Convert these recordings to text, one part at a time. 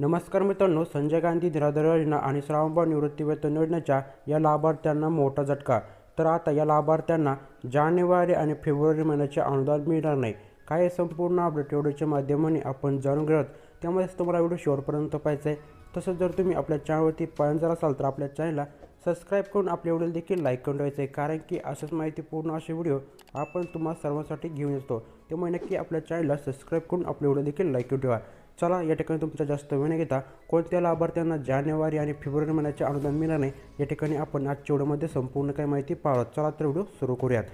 नमस्कार मित्रांनो संजय गांधी निराधार योजना आणि श्रावणबाळ निवृत्तीवेतन योजनेच्या या लाभार्थ्यांना मोठा झटका. तर आता या लाभार्थ्यांना जानेवारी आणि फेब्रुवारी महिन्याचे अनुदान मिळणार नाही. काय संपूर्ण अपडेट व्हिडिओच्या माध्यमाने आपण जाणून घेऊयात. त्यामुळेच तुम्हाला व्हिडिओ शेवटपर्यंत पाहायचा आहे तसंच जर तुम्ही आपल्या चॅनलवरती पहिल्यांदा जर असाल तर आपल्या चॅनलला सबस्क्राईब करून आपल्या व्हिडिओ देखील लाईक करून ठेवायचं आहे कारण की अशाच माहितीपूर्ण असे व्हिडिओ आपण तुम्हाला सर्वांसाठी घेऊन येतो. त्यामुळे नक्की आपल्या चॅनलला सबस्क्राईब करून आपले व्हिडिओ देखील लाईक करून ठेवा. चला या ठिकाणी तुमचा जास्त वेळ न घेता कोणत्या लाभार्थ्यांना जानेवारी आणि फेब्रुवारी महिन्याचे अनुदान मिळणार नाही या ठिकाणी आपण आजच्या व्हिडिओमध्ये संपूर्ण काही माहिती पाहत चला तर व्हिडिओ सुरू करूयात.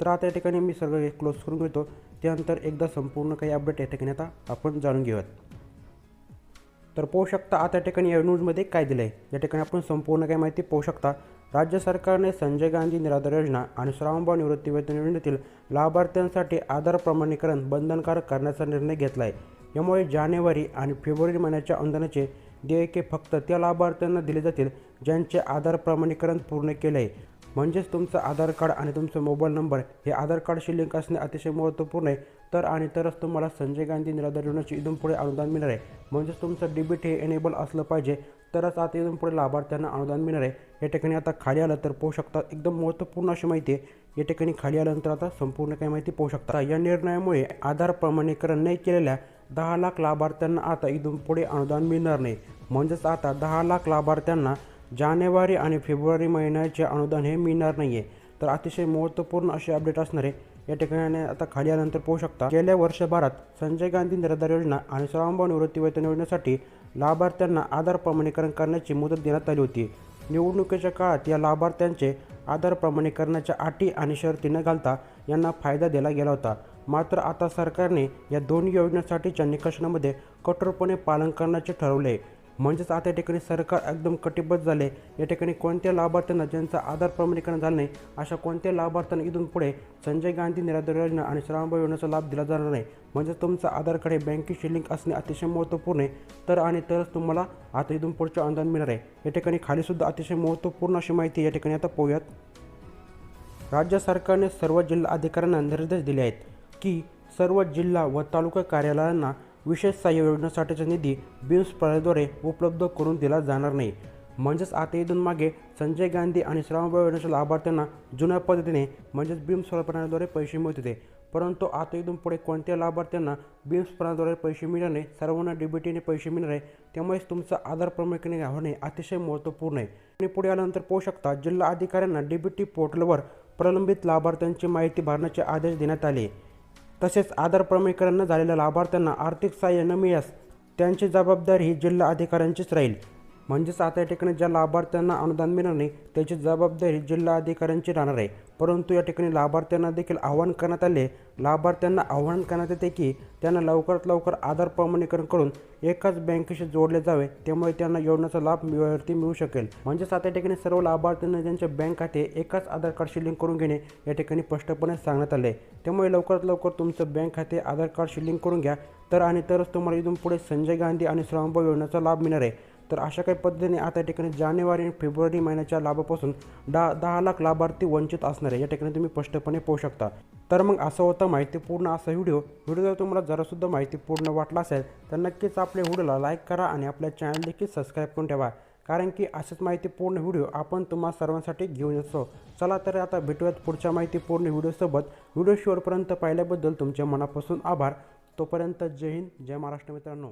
तर आता या ठिकाणी मी सगळं क्लोज करून घेतो. त्यानंतर एकदा संपूर्ण काही अपडेट या ठिकाणी आता आपण जाणून घेऊयात. तर पाहू शकता आता या ठिकाणी या न्यूजमध्ये काय दिलं आहे या ठिकाणी आपण संपूर्ण काही माहिती पाहू शकता. राज्य सरकारने संजय गांधी निराधार योजना आणि श्रावणबाळ निवृत्तीवेतन योजनेतील लाभार्थ्यांसाठी आधार प्रमाणीकरण बंधनकारक करण्याचा निर्णय घेतला आहे यामुळे जानेवारी आणि फेब्रुवारी महिन्याच्या अनुदानाचे देयके फक्त त्या लाभार्थ्यांना दिले जातील ज्यांचे आधार प्रमाणीकरण पूर्ण केले आहे. म्हणजेच तुमचं आधार कार्ड आणि तुमचा मोबाईल नंबर हे आधार कार्डशी लिंक असणे अतिशय महत्त्वपूर्ण आहे. तर आणि तरच तुम्हाला संजय गांधी निराधार योजनेचे इथून पुढे अनुदान मिळणार आहे. म्हणजेच तुमचं डेबिट हे एनेबल असलं पाहिजे तरच आता इथून पुढे लाभार्थ्यांना अनुदान मिळणार आहे. या ठिकाणी आता खाली आलं तर पाहू शकता एकदम महत्त्वपूर्ण अशी माहिती आहे. या ठिकाणी खाली आल्यानंतर आता संपूर्ण काही माहिती पाहू शकता. या निर्णयामुळे आधार प्रमाणीकरण नाही केलेल्या दहा लाख लाभार्थ्यांना आता इथून पुढे अनुदान मिळणार नाही. म्हणजेच आता दहा लाख लाभार्थ्यांना जानेवारी आणि फेब्रुवारी महिन्याचे अनुदान हे मिळणार नाही आहे तर अतिशय महत्त्वपूर्ण असे अपडेट असणारे या ठिकाणी आता खाली आल्यानंतर पाहू शकता गेल्या वर्षभरात संजय गांधी निराधार योजना आणि श्रावणबाळ निवृत्तीवेतन योजनेसाठी लाभार्थ्यांना आधार प्रमाणीकरण करण्याची मुदत देण्यात आली होती. निवडणुकीच्या काळात या लाभार्थ्यांचे आधार प्रमाणीकरणाच्या अटी आणि शर्ती न घालता यांना फायदा दिला गेला होता. मात्र आता सरकारने या दोन्ही योजनांसाठीच्या निकषांमध्ये कठोरपणे पालन करण्याचे ठरवले. आहे म्हणजेच आता या ठिकाणी सरकार एकदम कटिबद्ध झाले. या ठिकाणी कोणत्या लाभार्थ्यांना ज्यांचं आधार प्रमाणीकरण झालं नाही अशा कोणत्या लाभार्थ्यांना इथून पुढे संजय गांधी निराधार योजना आणि श्रावणबाळ योजनेचा लाभ दिला जाणार नाही? म्हणजेच तुमचं आधार कार्ड हे बँकेशी लिंक असणे अतिशय महत्त्वपूर्ण आहे. तर आणि तरच तुम्हाला आता इथून पुढचे अनुदान मिळणार आहे. या ठिकाणी खालीसुद्धा अतिशय महत्त्वपूर्ण अशी माहिती या ठिकाणी आता पाहूयात. राज्य सरकारने सर्व जिल्हा अधिकाऱ्यांना निर्देश दिले आहेत. की सर्व जिल्हा व तालुका कार्यालयांना विशेष सहाय्य योजनेसाठीचा निधी बिम्स प्रणालीद्वारे उपलब्ध करून दिला जाणार नाही. म्हणजेच आता इथून मागे संजय गांधी आणि श्रावणबाई योजनेच्या लाभार्थ्यांना जुन्या पद्धतीने म्हणजेच बिम्स प्रणालीद्वारे पैसे मिळत होते. परंतु आता इथून पुढे कोणत्या लाभार्थ्यांना बिम्स प्रणालीद्वारे पैसे मिळणार नाही सर्वांना डीबीटीने पैसे मिळणार आहे त्यामुळेच तुमचं आधार प्रमाणीकरण होणे अतिशय महत्त्वपूर्ण आहे. आणि पुढे आल्यानंतर पाहू शकता जिल्हा अधिकाऱ्यांना डीबीटी पोर्टलवर प्रलंबित लाभार्थ्यांची माहिती भरण्याचे आदेश देण्यात आले. तसेच आधार प्रमाणीकरण न झालेल्या लाभार्थ्यांना आर्थिक सहाय्य न मिळास त्यांची जबाबदारी ही जिल्हा अधिकाऱ्यांचीच राहील. म्हणजेच आता या ठिकाणी ज्या लाभार्थ्यांना अनुदान मिळणार नाही त्याची जबाबदारी जिल्हा अधिकाऱ्यांची राहणार आहे. परंतु या ठिकाणी लाभार्थ्यांना देखील आवाहन करण्यात आले. लाभार्थ्यांना आवाहन करण्यात येते की त्यांना लवकरात लवकर आधार प्रमाणीकरण करून एकाच बँकेशी जोडले जावे त्यामुळे त्यांना योजनेचा लाभ वेळवरती मिळू शकेल. म्हणजेच आता या ठिकाणी सर्व लाभार्थ्यांना ज्यांचे बँक खाते एकाच आधार कार्डशी लिंक करून घेणे या ठिकाणी स्पष्टपणे सांगण्यात आले. त्यामुळे लवकरात लवकर तुमचं बँक खाते आधार कार्डशी लिंक करून घ्या. तर आणि तरच तुम्हाला इथून पुढे संजय गांधी आणि श्रमभाव योजनेचा लाभ मिळणार आहे. तर अशा काही पद्धतीने आता या ठिकाणी जानेवारी आणि फेब्रुवारी महिन्याच्या लाभापासून दहा दहा लाख लाभार्थी वंचित असणार आहे. या ठिकाणी तुम्ही स्पष्टपणे पाहू शकता. तर मग असं होतं माहितीपूर्ण असा व्हिडिओ. व्हिडिओ जर तुम्हाला जरासुद्धा माहितीपूर्ण वाटला असेल तर नक्कीच आपल्या व्हिडिओला लाईक करा आणि आपल्या चॅनल देखील सबस्क्राईब करून ठेवा. कारण की असेच माहितीपूर्ण व्हिडिओ आपण तुम्हा सर्वांसाठी घेऊन येतो. चला तर आता भेटूयात पुढच्या माहितीपूर्ण व्हिडिओसोबत. व्हिडिओ शेवटपर्यंत पाहिल्याबद्दल तुमच्या मनापासून आभार. तोपर्यंत जय हिंद जय महाराष्ट्र मित्रांनो.